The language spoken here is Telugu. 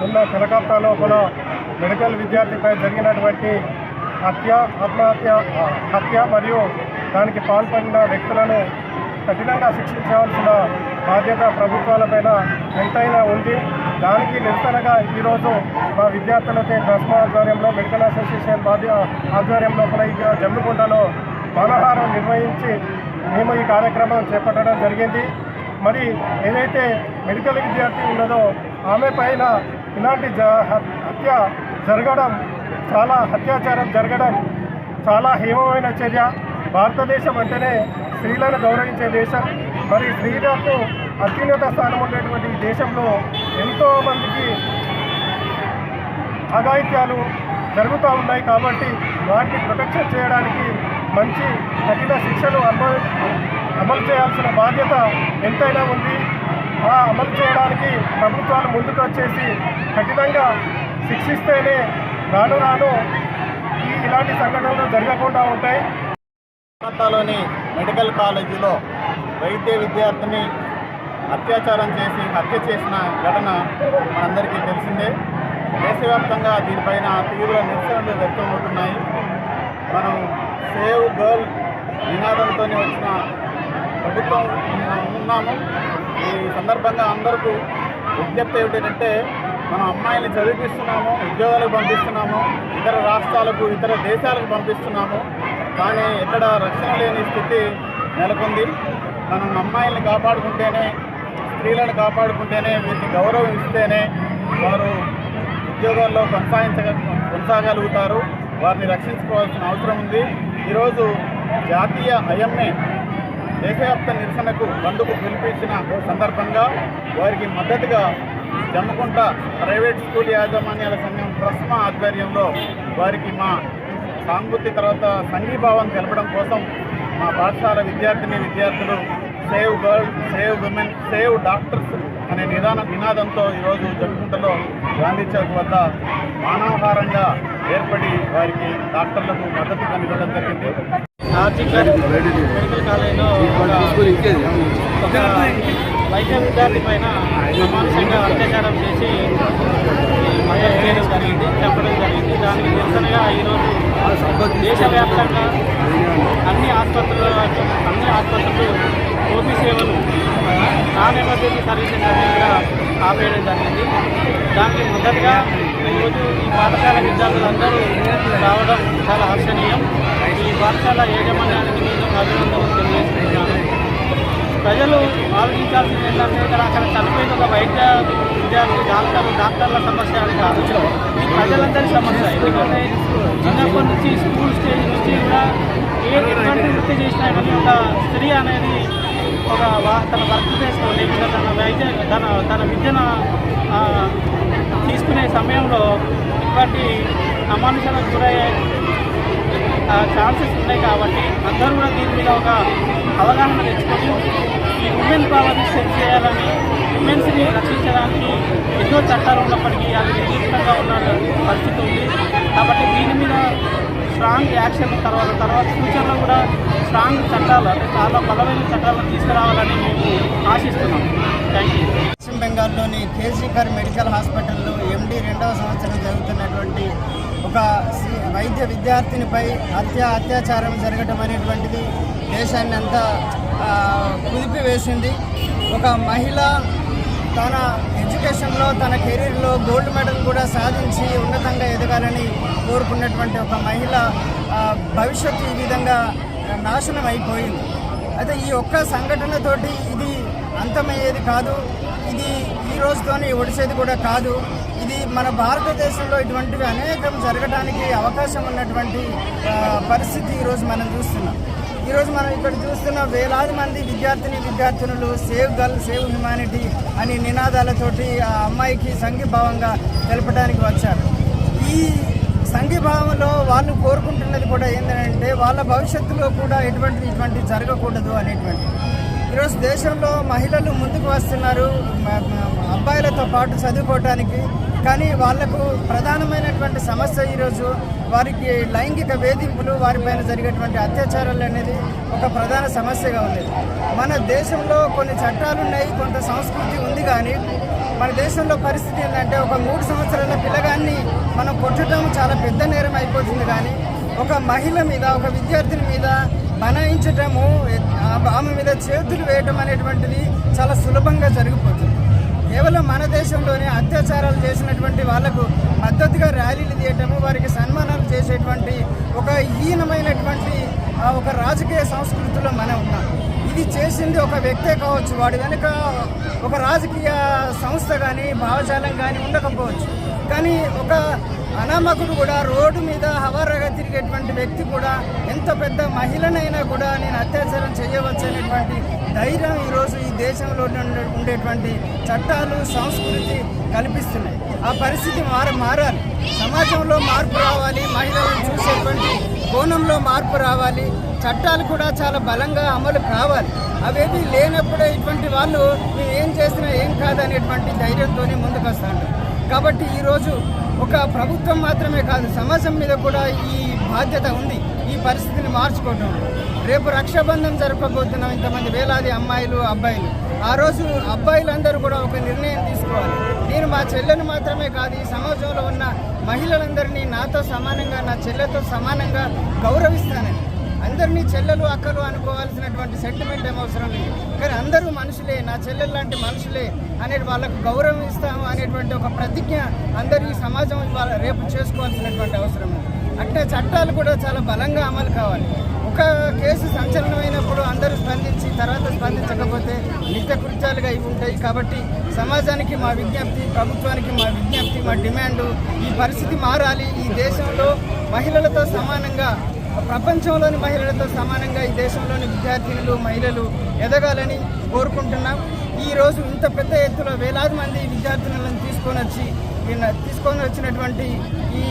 లోపల మెడికల్ విద్యార్థిపై జరిగినటువంటి హత్య ఆత్మహత్య హత్య మరియు దానికి పాల్పడిన వ్యక్తులను కఠినంగా శిక్షించవలసిన బాధ్యత ప్రభుత్వాలపైన ఎంతైనా ఉంది. దానికి నిరసనగా ఈరోజు మా విద్యార్థులతో ట్రస్ట్ ఆధ్వర్యంలో మెడికల్ అసోసియేషన్ బాధ్య ఆధ్వర్యం లోపల ఈ జమ్మికుంటలో మనహారం నిర్వహించి మేము ఈ కార్యక్రమం చేపట్టడం జరిగింది. మరి ఏదైతే మెడికల్ విద్యార్థి ఉన్నదో ఆమె పైన ఇలాంటి హత్య జరగడం చాలా అత్యాచారం జరగడం చాలా హీమమైన చర్య. భారతదేశం అంటేనే స్త్రీలను గౌరవించే దేశం. మరి స్త్రీలకు అత్యున్నత స్థానం ఉండేటువంటి ఈ దేశంలో ఎంతో మందికి అఘాయిత్యాలు జరుగుతూ ఉన్నాయి కాబట్టి వాటిని ప్రొటెక్షన్ చేయడానికి మంచి కఠిన శిక్షలు అమలు అమలు చేయాల్సిన బాధ్యత ఎంతైనా ఉంది. అమలు చేయడానికి ప్రభుత్వాలు ముందుకు వచ్చేసి కఠినంగా శిక్షిస్తేనే రాను రాను ఈ ఇలాంటి సంఘటనలు జరగకుండా ఉంటాయి. కోల్కతాలోని మెడికల్ కాలేజీలో వైద్య విద్యార్థిని అత్యాచారం చేసి హత్య చేసిన ఘటన మనందరికీ తెలిసిందే. దేశవ్యాప్తంగా దీనిపైన తీవ్ర నిరసనలు వ్యక్తమవుతున్నాయి మనం సేవ్ గర్ల్ నినాదంతో వచ్చిన ప్రభుత్వం ఉన్నాము. ఈ సందర్భంగా అందరికీ విజ్ఞప్తి ఏమిటంటే మనం అమ్మాయిని చదివిస్తున్నాము ఉద్యోగాలకు పంపిస్తున్నాము ఇతర రాష్ట్రాలకు ఇతర దేశాలకు పంపిస్తున్నాము. కానీ ఎక్కడ రక్షణ లేని స్థితి నెలకొంది. మనం అమ్మాయిల్ని కాపాడుకుంటేనే స్త్రీలను కాపాడుకుంటేనే వీటిని గౌరవం ఇస్తేనే వారు ఉద్యోగాల్లో కొనసాగించగ కొనసాగలుగుతారు. వారిని రక్షించుకోవాల్సిన అవసరం ఉంది. ఈరోజు జాతీయ ఐఎంఏ దేశవ్యాప్త నిరసనకు బంధుకు పిలిపించిన సందర్భంగా వారికి మద్దతుగా జమ్మకుంట ప్రైవేట్ స్కూల్ యాజమాన్యాల సంఘం ట్రస్మా ఆధ్వర్యంలో వారికి మా సానుభూతి తర్వాత సంఘీభావం తెలపడం కోసం మా పాఠశాల విద్యార్థిని విద్యార్థులు save girl save women save doctors అనే నిదాన నినాదంతో ఈరోజు జమ్మికుంటలో గాంధీ చౌక్ వద్ద మానవహారంగా ఏర్పడి వారికి డాక్టర్లకు మద్దతు కనిపించడం జరిగింది. మెడికల్ కాలేజీలో ఒక వైద్య విద్యార్థి పైన అమానుషంగా అత్యాచారం చేసి మద్దతు చేయడం జరిగింది చెప్పడం జరిగింది దానికి నిరసనగా ఈరోజు దేశవ్యాప్తంగా అన్ని ఆసుపత్రుల అన్ని ఆసుపత్రులు ఓపీ సేవలు నాన్ ఎమర్జెన్సీ సర్వీసెస్ అన్ని ఆపేయడం జరిగింది దానికి మొదటగా ఈరోజు ఈ పాఠశాల విద్యార్థులందరూ రావడం చాలా హర్షణీయం. ఈ పాఠశాల యాజమాన్యానికి నేను అభినందనలు తెలియజేస్తున్నాను. ప్రజలు ఆలోచించాల్సింది ఏంటంటే ఇక్కడ అక్కడ చనిపోయిన ఒక వైద్య విద్యార్థి డాక్టర్ డాక్టర్ల సమస్య అని కాదు. ప్రజలందరి సమస్య. ఎందుకంటే చిన్నప్పటి నుంచి స్కూల్ స్టేజ్ నుంచి కూడా ఈ చేసినటువంటి ఒక స్త్రీ అనేది ఒక తన వర్క్ ప్లేస్లో లేకుండా తన వైద్య తన తన విద్యను తీసుకునే సమయంలో ఇటువంటి అమానుషాలకు గురయ్యే ఛాన్సెస్ ఉన్నాయి కాబట్టి అందరూ కూడా దీని మీద ఒక అవగాహన తెచ్చుకొని ఈ ఉమెన్ పవర్ని సెట్ చేయాలని ఉమెన్స్ని రక్షించడానికి ఎన్నో చట్టాలు ఉన్నప్పటికీ అది నిర్దిష్టంగా ఉన్న పరిస్థితి ఉంది. కాబట్టి దీని మీద స్ట్రాంగ్ యాక్షన్ తర్వాత తర్వాత ఫ్యూచర్లో కూడా స్ట్రాంగ్ చట్టాలు అంటే చాలా బలమైన చట్టాలను తీసుకురావాలని మేము ఆశిస్తున్నాం. థ్యాంక్ యూ పశ్చిమ బెంగాల్లోని కేజీకర్ మెడికల్ హాస్పిటల్లో ఎండి రెండవ సంవత్సరం జరుగుతున్నటువంటి ఒక వైద్య విద్యార్థినిపై హత్య అత్యాచారం జరగడం అనేటువంటిది దేశాన్ని అంతా కుదిపివేసింది. ఒక మహిళ తన ఎడ్యుకేషన్లో తన కెరీర్లో గోల్డ్ మెడల్ కూడా సాధించి ఉన్నతంగా ఎదగాలని కోరుకున్నటువంటి ఒక మహిళ భవిష్యత్తు ఈ విధంగా నాశనం అయిపోయింది. అయితే ఈ ఒక్క సంఘటనతోటి ఇది అంతమయ్యేది కాదు. ఇది ఈ రోజుతోనే ఒడిసేది కూడా కాదు. ఇది మన భారతదేశంలో ఇటువంటివి అనేకం జరగడానికి అవకాశం ఉన్నటువంటి పరిస్థితి ఈరోజు మనం చూస్తున్నాం. ఈరోజు మనం ఇక్కడ చూస్తున్న వేలాది మంది విద్యార్థిని విద్యార్థినులు సేవ్ గర్ల్ సేవ్ హ్యుమానిటీ అని నినాదాలతోటి ఆ అమ్మాయికి సంఘీభావంగా తెలపడానికి వచ్చారు. ఈ సంఘీభావంలో వాళ్ళు కోరుకుంటున్నది కూడా ఏంటంటే వాళ్ళ భవిష్యత్తులో కూడా ఎటువంటి ఇటువంటి జరగకూడదు అనేటువంటి ఈరోజు దేశంలో మహిళలు ముందుకు వస్తున్నారు అబ్బాయిలతో పాటు చదువుకోవటానికి. కానీ వాళ్ళకు ప్రధానమైనటువంటి సమస్య ఈరోజు వారికి లైంగిక వేధింపులు వారిపైన జరిగేటువంటి అత్యాచారాలు అనేది ఒక ప్రధాన సమస్యగా ఉంది మన దేశంలో కొన్ని చట్టాలు ఉన్నాయి కొంత సంస్కృతి ఉంది కానీ మన దేశంలో పరిస్థితి ఏంటంటే ఒక మూడు సంవత్సరాల పిల్లగాన్ని మనం కొట్టడం చాలా పెద్ద నేరం అయిపోతుంది కానీ ఒక మహిళ మీద ఒక విద్యార్థిని మీద బనాయించటము ఆమె మీద చేతులు వేయటం అనేటువంటిది చాలా సులభంగా జరిగిపోతుంది. కేవలం మన దేశంలోనే అత్యాచారాలు చేసినటువంటి వాళ్ళకు మద్దతుగా ర్యాలీలు తీయటము వారికి సన్మానాలు చేసేటువంటి ఒక హీనమైనటువంటి ఆ, ఒక రాజకీయ సంస్కృతిలో మనం ఉన్నాం. ఇది చేసింది ఒక వ్యక్తే కావచ్చు వాడి వెనుక ఒక రాజకీయ సంస్థ కానీ భావజాలం కానీ ఉండకపోవచ్చు. కానీ ఒక అనామకుడు కూడా రోడ్డు మీద హవారాగా తిరిగేటువంటి వ్యక్తి కూడా ఎంత పెద్ద మహిళనైనా కూడా నేను అత్యాచారం చేయవచ్చు అనేటువంటి ధైర్యం ఈరోజు ఈ దేశంలో ఉండే- ఉండేటువంటి చట్టాలు సంస్కృతి కల్పిస్తున్నాయి. ఆ పరిస్థితి మార మారాలి. సమాజంలో మార్పు రావాలి మహిళలను చూసేటువంటి కోణంలో మార్పు రావాలి. చట్టాలు కూడా చాలా బలంగా అమలు కావాలి. అవేవి లేనప్పుడే ఇటువంటి వాళ్ళు మేము ఏం చేసినా ఏం కాదనేటువంటి ధైర్యంతోనే ముందుకు వస్తాడు కాబట్టి ఈరోజు ఒక ప్రభుత్వం మాత్రమే కాదు సమాజం మీద కూడా ఈ బాధ్యత ఉంది. ఈ పరిస్థితిని మార్చుకోవటం. రేపు రక్షాబంధం జరపబోతున్నాం ఇంతమంది వేలాది అమ్మాయిలు అబ్బాయిలు. ఆ రోజు అబ్బాయిలందరూ కూడా ఒక నిర్ణయం తీసుకోవాలి. నేను మా చెల్లెను మాత్రమే కాదు ఈ సమాజంలో ఉన్న మహిళలందరినీ నాతో సమానంగా నా చెల్లెతో సమానంగా గౌరవిస్తానని. అందరినీ చెల్లెలు అక్కలు అనుకోవాల్సినటువంటి సెంటిమెంట్ ఏమవసరం అవసరం లేదు. కానీ అందరూ మనుషులే నా చెల్లెలు లాంటి మనుషులే. అనే వాళ్ళకు గౌరవం ఇస్తాము అనేటువంటి ఒక ప్రతిజ్ఞ అందరూ ఈ సమాజం వాళ్ళ రేపు చేసుకోవాల్సినటువంటి అవసరం ఉంది. చట్టాలు కూడా చాలా బలంగా అమలు కావాలి. ఒక కేసు సంచలనమైనప్పుడు అందరూ స్పందించి తర్వాత స్పందించకపోతే నిత్య కృత్యాలుగా ఇవి ఉంటాయి. కాబట్టి సమాజానికి మా విజ్ఞప్తి ప్రభుత్వానికి మా విజ్ఞప్తి మా డిమాండ్ ఈ పరిస్థితి మారాలి. ఈ దేశంలో మహిళలతో సమానంగా ప్రపంచంలోని మహిళలతో సమానంగా ఈ దేశంలోని విద్యార్థినులు మహిళలు ఎదగాలని కోరుకుంటున్నాం. ఈ రోజు ఇంత పెద్ద ఎత్తులో వేలాది మంది విద్యార్థినులను తీసుకొని వచ్చి తీసుకొని వచ్చినటువంటి ఈ